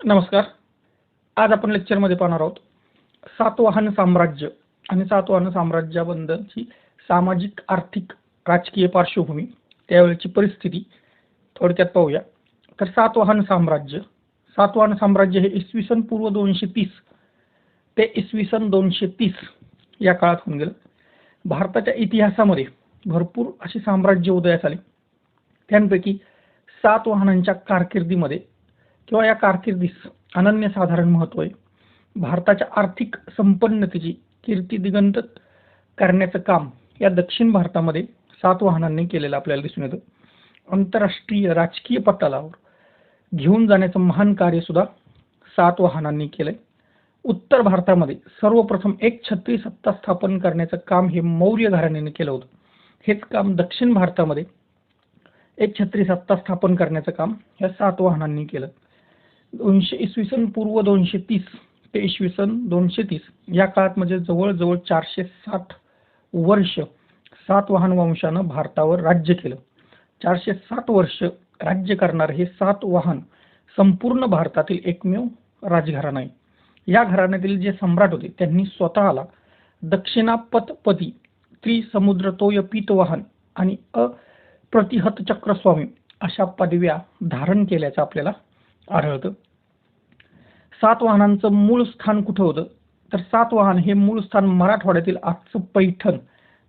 नमस्कार. आज आपण लेक्चरमध्ये पाहणार आहोत. सातवाहन साम्राज्य आणि सातवाहन साम्राज्याबद्दलची सामाजिक आर्थिक राजकीय पार्श्वभूमी त्यावेळेची परिस्थिती थोडक्यात पाहूया. तर सातवाहन साम्राज्य सातवाहन साम्राज्य हे इसवी सन पूर्व दोनशे तीस ते इसवी सन दोनशे तीस या काळात होऊन गेलं. भारताच्या इतिहासामध्ये भरपूर अशी साम्राज्य उदयास आली. त्यांपैकी सातवाहनांच्या कारकिर्दीमध्ये किंवा या कारकिर्दीस अनन्यसाधारण महत्त्व आहे. भारताच्या आर्थिक संपन्नतेची कीर्ती दिगंत करण्याचं काम या दक्षिण भारतामध्ये सातवाहनांनी केलेलं आपल्याला दिसून येतं. आंतरराष्ट्रीय राजकीय पटलावर घेऊन जाण्याचं महान कार्य सुद्धा सातवाहनांनी केलंय. उत्तर भारतामध्ये सर्वप्रथम एक छत्री सत्ता स्थापन करण्याचं काम हे मौर्य घराण्याने केलं होतं. हेच काम दक्षिण भारतामध्ये एक छत्री सत्ता स्थापन करण्याचं काम या सात वाहनांनी केलं. दोनशे इसवी सन पूर्व दोनशे तीस ते इसवी सन दोनशे तीस. या काळात म्हणजे जवळजवळ चारशे साठ वर्ष सातवाहन वंशानं भारतावर राज्य केलं. चारशे साठ वर्ष राज्य करणारे हे सातवाहन संपूर्ण भारतातील एकमेव राजघराणा आहे. या घराण्यातील जे सम्राट होते त्यांनी स्वतःला दक्षिणापतपदी त्रिसमुद्रतोय पीतवाहन आणि अप्रतिहत चक्रस्वामी अशा पदव्या धारण केल्याचं आपल्याला आढळतं. सातवाहनांचं मूळ स्थान कुठं होतं? तर सातवाहन हे मूळ स्थान मराठवाड्यातील आजचं पैठण.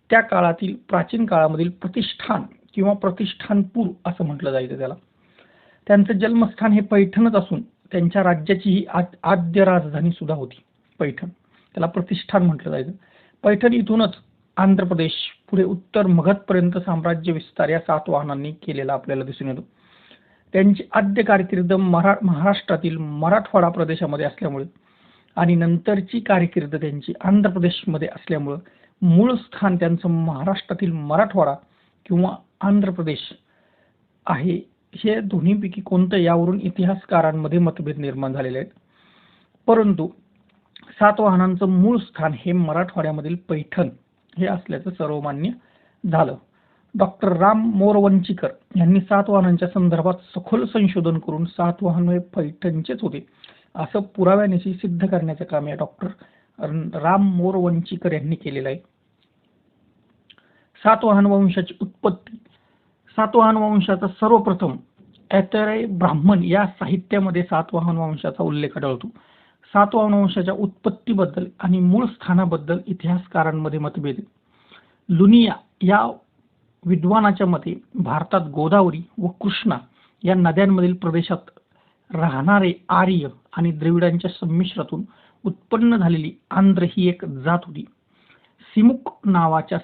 त्या काळातील प्राचीन काळामधील प्रतिष्ठान किंवा प्रतिष्ठानपूर असं म्हटलं जायचं त्याला. त्यांचं जन्मस्थान हे पैठणच असून त्यांच्या राज्याची ही आद्य राजधानी सुद्धा होती पैठण. त्याला प्रतिष्ठान म्हटलं जायचं. पैठण इथूनच आंध्र प्रदेश पुढे उत्तर मगधपर्यंत साम्राज्य विस्तार या सातवाहनांनी केलेला आपल्याला दिसून येतो. त्यांची आद्य कारकीर्द मरा महाराष्ट्रातील मराठवाडा प्रदेशामध्ये असल्यामुळे आणि नंतरची कारकीर्द त्यांची आंध्र प्रदेशमध्ये असल्यामुळं मूळ स्थान त्यांचं महाराष्ट्रातील मराठवाडा किंवा आंध्र प्रदेश आहे. हे दोन्हीपैकी कोणतं यावरून इतिहासकारांमध्ये मतभेद निर्माण झालेले आहेत? परंतु सातवाहनांचं मूळ स्थान हे मराठवाड्यामधील पैठण हे असल्याचं सर्वमान्य झालं. डॉक्टर राम मोरवंचीकर यांनी सातवाहनांच्या संदर्भात सखोल संशोधन करून सातवाहन हे पैठणचेच होते. असं पुराव्यानिशी सिद्ध करण्याचं काम या डॉक्टर राम मोरवंचीकर यांनी केलेलं आहे. सातवाहन वंशाची उत्पत्ती. सातवाहन वंशाचा सर्वप्रथम ऐतरेय ब्राह्मण या साहित्यामध्ये सातवाहन वंशाचा उल्लेख आढळतो. सातवाहन वंशाच्या उत्पत्तीबद्दल आणि मूळ स्थानाबद्दल इतिहासकारांमध्ये मतभेद. लुनिया या विद्वानाच्या मते भारतात गोदावरी व कृष्णा या नद्यांमधील प्रदेशात राहणारे आर्य आणि द्रविडांच्या संमिश्रातून उत्पन्न झालेली आंध्र ही एक जात होती. सिमुक नावाच्या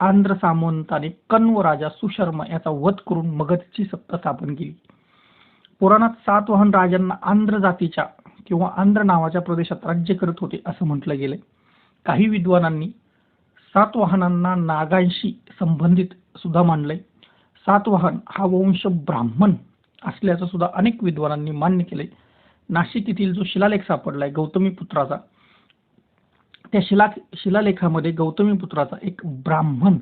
आंध्र सामंताने कण्व राजा सुशर्मा याचा वध करून मगधची सत्ता स्थापन केली. पुराणात सातवाहन राजांना आंध्र जातीच्या किंवा आंध्र नावाच्या प्रदेशात राज्य करत होते असं म्हटलं गेलंय. काही विद्वानांनी सातवाहनांना नागांशी संबंधित सुद्धा मानलंय. सातवाहन हा वंश ब्राह्मण असल्याचं सुद्धा अनेक विद्वानांनी मान्य केलंय. नाशिक येथील जो शिलालेख सापडलाय गौतमी पुत्राचा त्या शिला शिलालेखामध्ये गौतमी पुत्राचा एक ब्राह्मण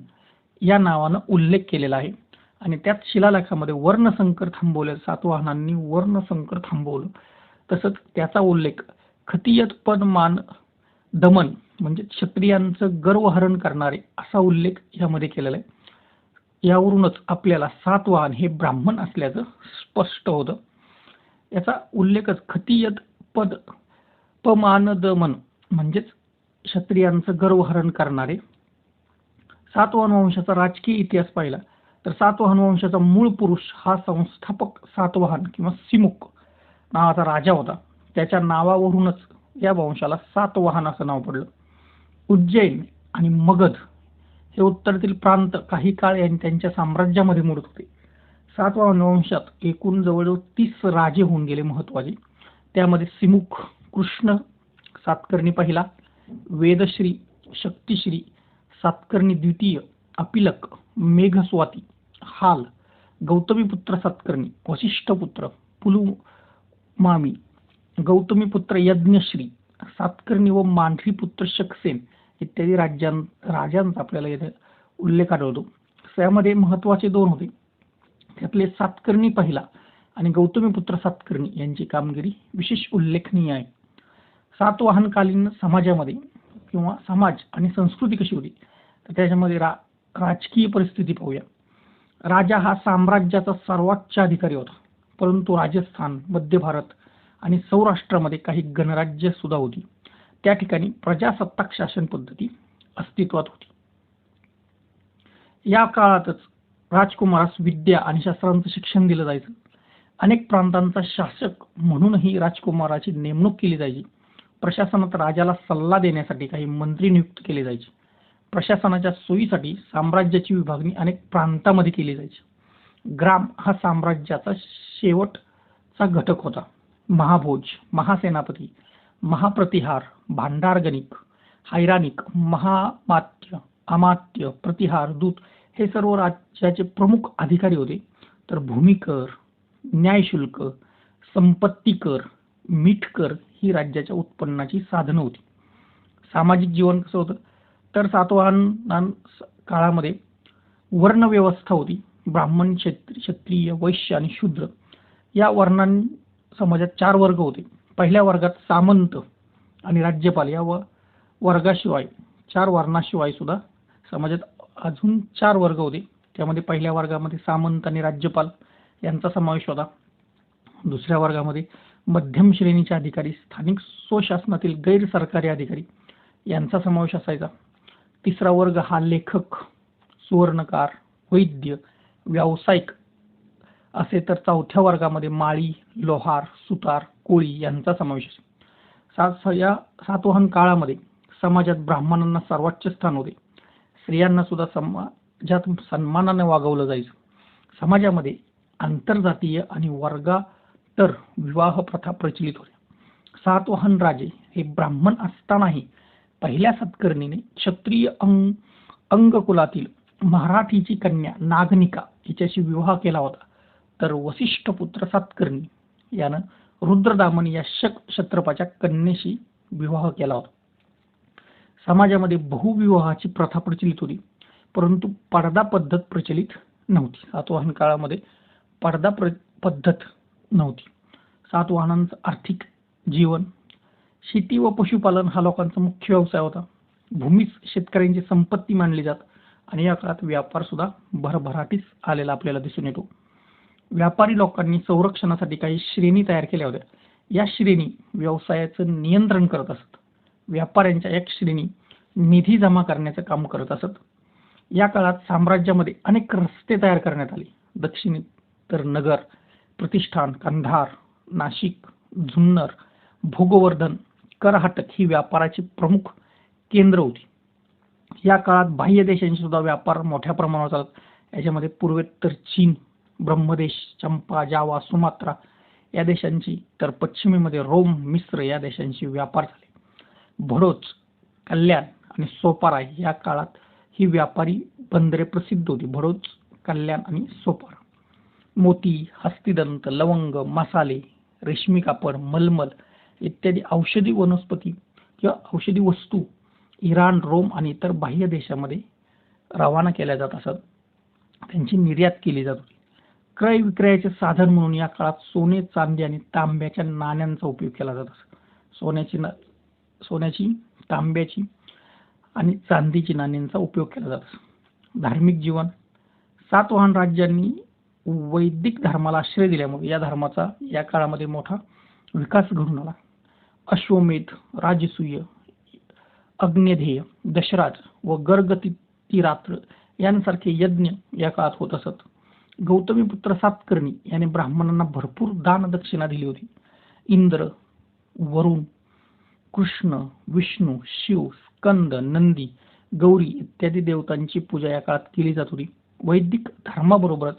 या नावानं उल्लेख केलेला आहे. आणि त्याच शिलालेखामध्ये वर्णसंकर थांबवले सातवाहनांनी वर्णसंकर थांबवलं. तसंच त्याचा उल्लेख खतियत पद मान दमन म्हणजे क्षत्रियांचं गर्वहरण करणारे असा उल्लेख यामध्ये केलेला आहे. यावरूनच आपल्याला सातवाहन हे ब्राह्मण असल्याचं स्पष्ट होतं. याचा उल्लेखच खतियत पद पमानदमन म्हणजेच क्षत्रियांचं गर्वहरण करणारे. सातवाहन वंशाचा राजकीय इतिहास पाहिला तर सातवाहन वंशाचा मूळ पुरुष हा संस्थापक सातवाहन किंवा सिमुक नावाचा राजा होता. त्याच्या नावावरूनच या वंशाला सातवाहन असं नाव पडलं. उज्जैन आणि मगध हे उत्तरेतील प्रांत काही काळ त्यांच्या साम्राज्यामध्ये मोडत होते. सातवा वंशात एकूण जवळजवळ तीस राजे होऊन गेले महत्त्वाचे. त्यामध्ये सिमुख कृष्ण सातकर्णी पहिला वेदश्री शक्तिश्री सातकर्णी द्वितीय अपिलक मेघस्वाती हाल गौतमीपुत्र सातकर्णी वशिष्ठपुत्र पुलु मामी गौतमीपुत्र यज्ञश्री सातकर्णी व मांढरी पुत्र शकसेन इत्यादी राज्यां राजांचा आपल्याला येथे उल्लेख आढळतो. त्यामध्ये महत्त्वाचे दोन होते. त्यातले सातकर्णी पहिला आणि गौतमीपुत्र सातकर्णी यांची कामगिरी विशेष उल्लेखनीय आहे. सातवाहनकालीन समाजामध्ये किंवा समाज आणि संस्कृती कशी होती? तर त्याच्यामध्ये रा राजकीय परिस्थिती पाहूया. राजा हा साम्राज्याचा सर्वोच्च अधिकारी होता. परंतु राजस्थान मध्य भारत आणि सौराष्ट्रामध्ये काही गणराज्य सुद्धा होती. त्या ठिकाणी प्रजासत्ताक शासन पद्धती अस्तित्वात होती. या काळातच राजकुमारास विद्या आणि शास्त्रांचं शिक्षण दिलं जायचं. अनेक प्रांतांचा शासक म्हणूनही राजकुमाराची नेमणूक केली जायची. प्रशासनात राजाला सल्ला देण्यासाठी काही मंत्री नियुक्त केले जायचे. प्रशासनाच्या सोयीसाठी साम्राज्याची विभागणी अनेक प्रांतामध्ये केली जायची. ग्राम हा साम्राज्याचा शेवटचा घटक होता. महाभोज महासेनापती महाप्रतिहार भांडारगणिक हैराणिक महामात्य अमात्य प्रतिहार दूत हे सर्व राज्याचे प्रमुख अधिकारी होते. तर भूमिकर न्यायशुल्क संपत्ती कर ही राज्याच्या उत्पन्नाची साधनं होती. सामाजिक जीवन कसं होतं? तर सातवाहन काळामध्ये वर्णव्यवस्था होती. ब्राह्मण क्षेत्र क्षत्रिय वैश्य आणि शूद्र या वर्णां समाजात चार वर्ग होते. पहिल्या वर्गात सामंत आणि राज्यपाल या व वर्गाशिवाय चार वर्णाशिवाय सुद्धा समाजात अजून चार वर्ग होते. त्यामध्ये पहिल्या वर्गामध्ये सामंत आणि राज्यपाल यांचा समावेश होता. दुसऱ्या वर्गामध्ये मध्यम श्रेणीचे अधिकारी स्थानिक स्वशासनातील गैरसरकारी अधिकारी यांचा समावेश असायचा. तिसरा वर्ग हा लेखक सुवर्णकार वैद्य व्यावसायिक असे तर चौथ्या वर्गामध्ये माळी लोहार सुतार कोळी यांचा समावेश असे सात या सातवाहन काळामध्ये समाजात ब्राह्मणांना सर्वोच्च स्थान होते. स्त्रियांना सुद्धा समाजात सन्मानाने वागवलं जायचं. समाजामध्ये आंतरजातीय आणि वर्गातर विवाह प्रथा प्रचलित होत्या. सातवाहन राजे हे ब्राह्मण असतानाही पहिल्या सत्कर्णीने क्षत्रिय अंग अंगकुलातील मराठीची कन्या नागनिका हिच्याशी विवाह केला होता. तर वसिष्ठ पुत्र सातकर्णी यानं रुद्रदामन या शक क्षत्रपाच्या कन्येशी विवाह केला होता. समाजामध्ये बहुविवाहाची प्रथा प्रचलित होती परंतु पडदा पद्धत प्रचलित नव्हती. सातवाहन काळामध्ये पडदा प्र पद्धत नव्हती. सातवाहनांचं आर्थिक जीवन शेती व पशुपालन हा लोकांचा मुख्य व्यवसाय होता. भूमीच शेतकऱ्यांची संपत्ती मानली जात आणि या काळात व्यापार सुद्धा भरभराटीस आलेला आपल्याला दिसून येतो. व्यापारी लोकांनी संरक्षणासाठी काही श्रेणी तयार केल्या होत्या. या श्रेणी व्यवसायाचं नियंत्रण करत असत. व्यापाऱ्यांच्या एक श्रेणी निधी जमा करण्याचं काम करत असत. या काळात साम्राज्यामध्ये अनेक रस्ते तयार करण्यात आले. दक्षिणेत तर नगर प्रतिष्ठान कंधार नाशिक जुन्नर भोगवर्धन करहाटक ही व्यापाराची प्रमुख केंद्र होती. या काळात बाह्य देशांशी सुद्धा व्यापार मोठ्या प्रमाणावर चालत याच्यामध्ये पूर्वेत्तर चीन ब्रह्मदेश चंपा जावा सुमात्रा या देशांची तर पश्चिमेमध्ये रोम मिस्र या देशांशी व्यापार झाले. भडोच कल्याण आणि सोपारा या काळात ही व्यापारी बंदरे प्रसिद्ध होती. भडोच कल्याण आणि सोपारा. मोती हस्तिदंत लवंग मसाले रेशमी कापड मलमल इत्यादी औषधी वनस्पती किंवा औषधी वस्तू इराण रोम आणि इतर बाह्य देशामध्ये रवाना केल्या जात असत. त्यांची निर्यात केली जात होती. क्रय विक्रयाचे साधन म्हणून या काळात सोने चांदी आणि तांब्याच्या नाण्यांचा उपयोग केला जात असे. सोन्याची ना सोन्याची तांब्याची आणि चांदीची नाण्यांचा उपयोग केला जात असे. धार्मिक जीवन सातवाहन राज्यांनी वैदिक धर्माला आश्रय दिल्यामुळे या धर्माचा या काळामध्ये मोठा विकास घडून आला. अश्वमेध राजसूय अग्निध्येय दशराज व गर्गती रात्र यांसारखे यज्ञ या काळात होत असत. गौतमी पुत्र सातकर्णी याने ब्राह्मणांना भरपूर दान दक्षिणा दिली होती. इंद्र वरुण कृष्ण विष्णू शिव स्कंद नंदी गौरी इत्यादी देवतांची पूजा या काळात केली जात होती. वैदिक धर्माबरोबरच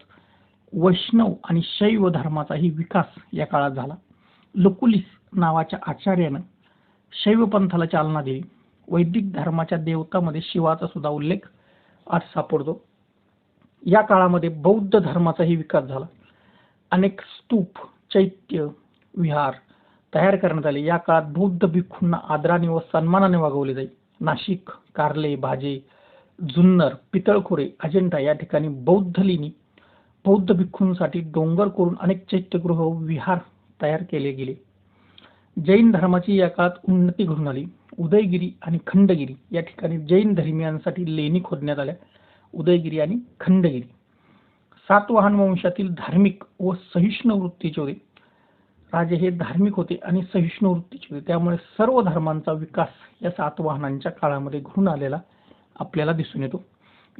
वैष्णव आणि शैव धर्माचाही विकास या काळात झाला. लकुलिस नावाच्या आचार्यानं शैव पंथाला चालना दिली. वैदिक धर्माच्या देवतामध्ये शिवाचा सुद्धा उल्लेख आज सापडतो या काळामध्ये बौद्ध धर्माचाही विकास झाला. अनेक स्तूप चैत्य विहार तयार करण्यात आले. या काळात बौद्ध भिक्खूंना आदराने व सन्मानाने वागवले जाई. नाशिक कारले भाजे जुन्नर पितळखोरे अजिंठा या ठिकाणी बौद्ध लिनी बौद्ध भिक्खूंसाठी डोंगर करून अनेक चैत्यगृह विहार तयार केले गेले. जैन धर्माची या काळात उन्नती घडून आली. उदयगिरी आणि खंडगिरी या ठिकाणी जैन धर्मियांसाठी लेणी खोदण्यात आल्या. उदयगिरी आणि खंडगिरी. सातवाहन वंशातील धार्मिक व सहिष्णू वृत्तीचे होते. राजे हे धार्मिक होते आणि सहिष्णू वृत्तीचे होते. त्यामुळे सर्व धर्मांचा विकास या सातवाहनांच्या काळामध्ये घडून आलेला आपल्याला दिसून येतो.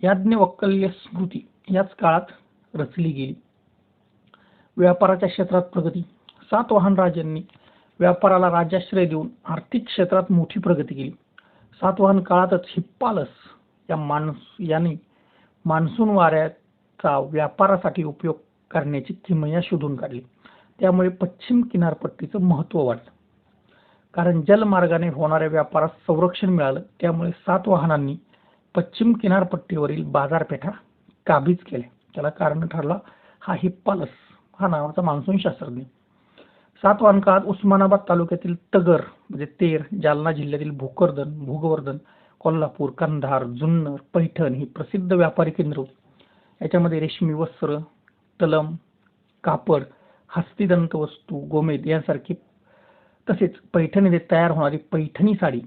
याज्ञवल्क्य स्मृती याच काळात रचली गेली. व्यापाराच्या क्षेत्रात प्रगती. सातवाहन राजांनी व्यापाराला राजाश्रय देऊन आर्थिक क्षेत्रात मोठी प्रगती केली. सातवाहन काळातच हिप्पालस या माणूस यांनी मान्सून वाऱ्याचा व्यापारासाठी उपयोग करण्याची किमया शोधून काढली. त्यामुळे पश्चिम किनारपट्टीचं महत्त्व वाढलं. कारण जलमार्गाने होणाऱ्या व्यापारास संरक्षण मिळालं. त्यामुळे सात वाहनांनी पश्चिम किनारपट्टीवरील बाजारपेठा काबीज केल्या. त्याला कारण ठरला हा हिप्पालस हा नावाचा मान्सून शास्त्रज्ञ. सातवाहन काळात उस्मानाबाद तालुक्यातील तगर म्हणजे तेर जालना जिल्ह्यातील भोकरदन भोगवर्धन कोल्हापूर कंधार जुन्नर पैठण ही प्रसिद्ध व्यापारी केंद्र याच्यामध्ये रेशमी वस्त्र तलम कापड हस्तिदंत वस्तू गोमेद यांसारखी तसेच पैठणीने तयार होणारी पैठणी साडी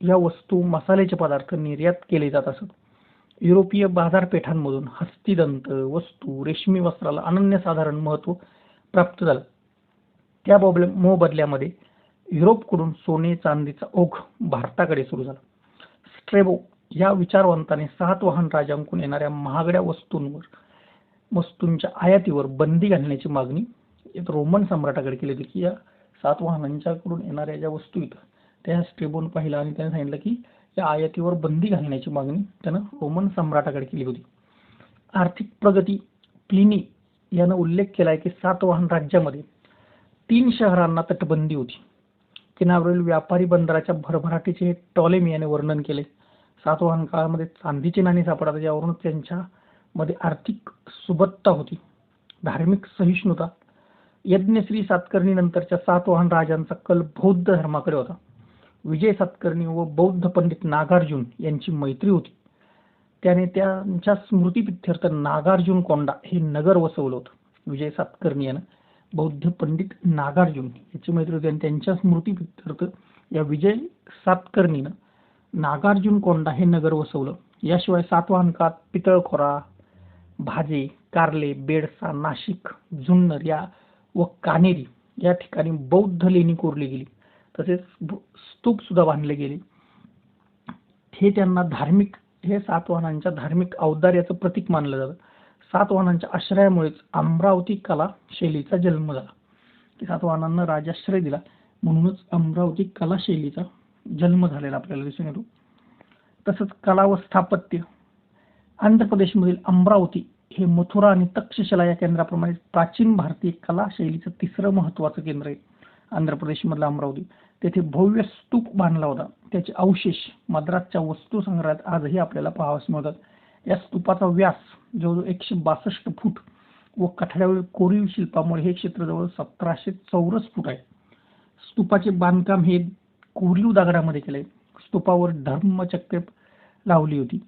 या वस्तू मसाल्याचे पदार्थ निर्यात केले जात असत. युरोपीय बाजारपेठांमधून हस्तिदंत वस्तू रेशमी वस्त्राला अनन्यसाधारण महत्त्व प्राप्त झालं. त्या मोबदल्यामध्ये युरोपकडून सोने चांदीचा ओघ भारताकडे सुरू झाला. स्ट्रेबो या विचारवंताने सातवाहन राजांकडून येणाऱ्या महागड्या वस्तूंवर वस्तूंच्या आयातीवर बंदी घालण्याची मागणी रोमन सम्राटाकडे केली होती की या सातवाहनांच्याकडून येणाऱ्या ज्या वस्तू आहेत त्या स्ट्रेबोन पाहिला आणि त्याने सांगितलं की या आयातीवर बंदी घालण्याची मागणी त्यानं रोमन सम्राटाकडे केली होती. आर्थिक प्रगती प्लिनी यानं उल्लेख केला आहे की सातवाहन राज्यामध्ये तीन शहरांना तटबंदी होती. किनाऱ्यावरील व्यापारी बंदराच्या भरभराटीचे टॉलेमी याने वर्णन केले. सातवाहन काळामध्ये चांदीची नाणी सापडतात यावरून त्यांच्यामध्ये आर्थिक सुबत्ता होती. धार्मिक सहिष्णुता. यज्ञश्री सातकर्णी नंतरच्या सातवाहन राजांचा कल बौद्ध धर्माकडे होता. विजय सातकर्णी व बौद्ध पंडित नागार्जुन यांची मैत्री होती. त्याने त्यांच्या स्मृतीपित्यर्थ नागार्जुन कोंडा हे नगर वसवलं होतं. विजय सातकर्णी यानं बौद्ध पंडित नागार्जुन याची मैत्री होती. आणि त्यांच्या स्मृतीपित्यर्थ या विजय सातकर्णीनं नागार्जुन कोंडा हे नगर वसवलं. याशिवाय सातवाहनकात पितळखोरा भाजे कारले बेडसा नाशिक जुन्नर या व कानेरी या ठिकाणी बौद्ध लेणी कोरली गेली. तसेच स्तूप सुद्धा बांधले गेले. हे त्यांना धार्मिक हे सातवाहनांच्या धार्मिक औदार्याचं प्रतीक मानलं जातं. सातवाहनांच्या आश्रयामुळेच अमरावती कला शैलीचा जन्म झाला. की सातवाहनांना राजाश्रय दिला. म्हणूनच अमरावती कला शैलीचा जन्म झालेला आपल्याला दिसून येतो. तसंच कला व स्थापत्य आंध्र प्रदेशमधील अमरावती हे मथुरा आणि तक्षशिला या केंद्राप्रमाणे प्राचीन भारतीय कला शैलीचं तिसरं महत्वाचं केंद्र आहे. आंध्र प्रदेशमधलं अमरावती. तेथे भव्य स्तूप बांधला होता. त्याचे अवशेष मद्रासच्या वस्तू संग्रहात आजही आपल्याला पाहावयास मिळतात. या स्तूपाचा व्यास जवळजवळ एकशे बासष्ट फूट व कठड्यावरील कोरीव शिल्पामुळे हे क्षेत्र जवळ सतराशे चौरस फूट आहे. स्तूपाचे बांधकाम हे कोरीव दगडामध्ये केले स्तूपावर धर्मचक्रे लावली होती.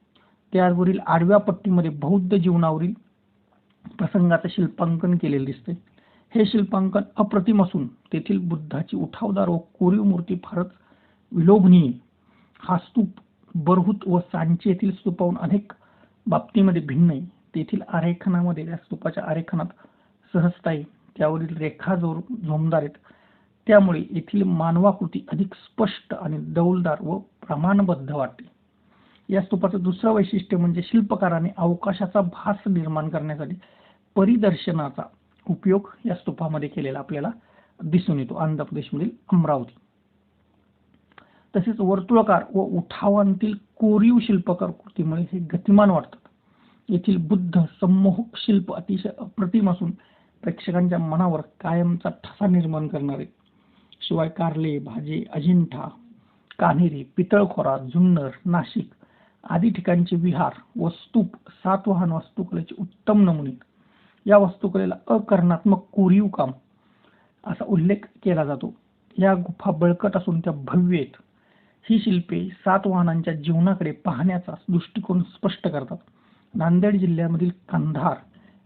त्यावरील आडव्या पट्टीमध्ये बौद्ध जीवनावरील प्रसंगाचं शिल्पांकन केलेलं दिसते हे शिल्पांकन अप्रतिम असून तेथील बुद्धाची उठावदार व कोरीव मूर्ती फारच विलोभनीय. हा स्तूप बरहूत व सांचे येथील स्तूपाहून अनेक बाबतीमध्ये भिन्न आहे. तेथील आरेखनामध्ये त्या स्तूपाच्या आरेखनात सहजता आहे त्यावरील रेखा जोर झोमदार आहेत. त्यामुळे येथील मानवाकृती अधिक स्पष्ट आणि डौलदार व प्रमाणबद्ध वाटते. या स्तूपाचं दुसरं वैशिष्ट्य म्हणजे शिल्पकाराने अवकाशाचा भास निर्माण करण्यासाठी परिदर्शनाचा उपयोग या स्तूपामध्ये केलेला आपल्याला दिसून येतो. आंध्र प्रदेशमधील अमरावती. तसेच वर्तुळाकार व उठावांतील कोरीव शिल्पकार कृतीमुळे हे गतिमान वाटतात. येथील बुद्ध संमोहक शिल्प अतिशय अप्रतिम असून प्रेक्षकांच्या मनावर कायमचा ठसा निर्माण करणारे शिवाय कारले भाजे अजिंठा कान्हेरी पितळखोरा जुन्नर नाशिक आदी ठिकाणचे विहार व स्तूप सातवाहन वास्तुकलेचे उत्तम नमुने. या वास्तुकलेला अकर्णात्मक कोरीव काम असा उल्लेख केला जातो. या गुफा बळकट असून त्या भव्येत ही शिल्पे सातवाहनांच्या जीवनाकडे पाहण्याचा दृष्टिकोन स्पष्ट करतात. नांदेड जिल्ह्यामधील कंधार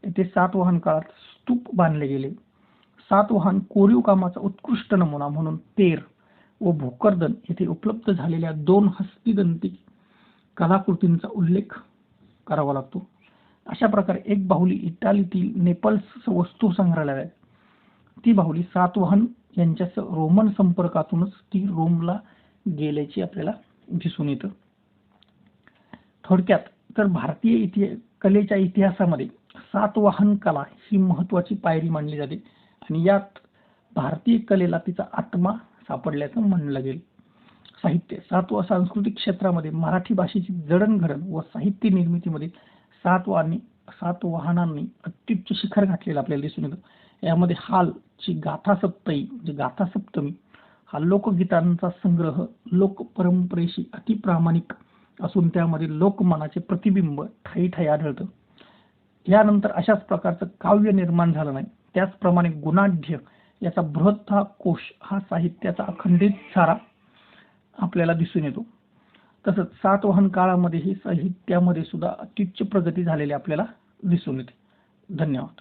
येथे सातवाहन काळात स्तूप बांधले गेले. सातवाहन कोरीव कामाचा उत्कृष्ट नमुना म्हणून तेर व भोकरदन येथे उपलब्ध झालेल्या दोन हस्तिदंती कलाकृतींचा उल्लेख करावा लागतो. अशा प्रकारे एक बाहुली इटालीतील नेपल्स वस्तू संग्रहालयात ती बाहुली सातवाहन यांच्या रोमन संपर्कातूनच ती रोमला गेल्याची आपल्याला दिसून येतं. थोडक्यात तर भारतीय इतिहा कलेच्या इतिहासामध्ये सातवाहन कला ही महत्वाची पायरी मानली जाते. आणि यात भारतीय कलेला तिचा आत्मा सापडल्याचं म्हणलं गेलं. साहित्य सातवा सांस्कृतिक क्षेत्रामध्ये मराठी भाषेची जडणघडण व साहित्य निर्मितीमध्ये सातवाहनी सातवाहनांनी अत्युच्च शिखर गाठलेलं आपल्याला दिसून येतं. यामध्ये हालची गाथा सप्तई म्हणजे गाथा सप्तमी हा लोकगीतांचा संग्रह लोक परंपरेशी अतिप्रामाणिक असून त्यामध्ये लोकमनाचे प्रतिबिंब ठाई ठायी आढळतं. यानंतर अशाच प्रकारचं काव्य निर्माण झालं नाही. त्याचप्रमाणे गुणाढ्य याचा बृहत् हा कोश हा साहित्याचा अखंडित सारा आपल्याला दिसून येतो. तसंच सातवाहन काळामध्येही साहित्यामध्ये सुद्धा अत्युच्च प्रगती झालेली आपल्याला दिसून येते. धन्यवाद.